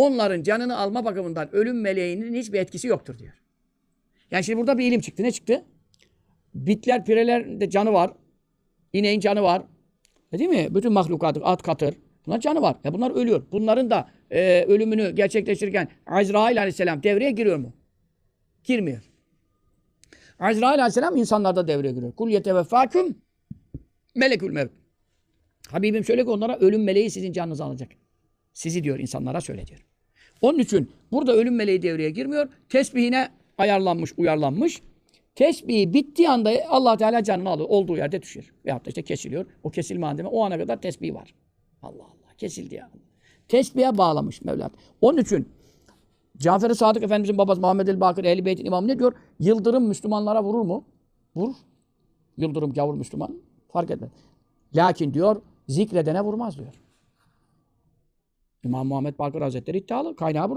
onların canını alma bakımından ölüm meleğinin hiçbir etkisi yoktur diyor. Yani şimdi burada bir ilim çıktı. Ne çıktı? Bitler, pireler de canı var. İneğin canı var. E değil mi? Bütün mahlukatı, at, katır. Bunlar canı var. Ya bunlar ölüyor. Bunların da e, ölümünü gerçekleştirirken Azrail aleyhisselam devreye giriyor mu? Girmiyor. Azrail aleyhisselam insanlarda devreye giriyor. Kul yeteveffâküm melekül mevt. Habibim söyle ki onlara ölüm meleği sizin canınızı alacak. Sizi diyor insanlara söyle diyor. Onun için burada ölüm meleği devreye girmiyor. Tesbihine ayarlanmış, uyarlanmış. Tesbihi bittiği anda allah Teala canını alıyor. Olduğu yerde düşür. Veyahut da işte kesiliyor. O kesilme andeme o ana kadar tesbih var. Allah Allah. Kesildi ya. Tesbihe bağlamış Mevla. Onun için Cafer-i Sadık Efendimizin babası Muhammed el Bakır Ehl-i Beyt'in imamı ne diyor? Yıldırım Müslümanlara vurur mu? Vurur. Yıldırım gavur Müslüman. Fark etmez. Lakin diyor zikredene vurmaz diyor. İmam Muhammed Bakır Hazretleri iddialı. Kaynağı burada.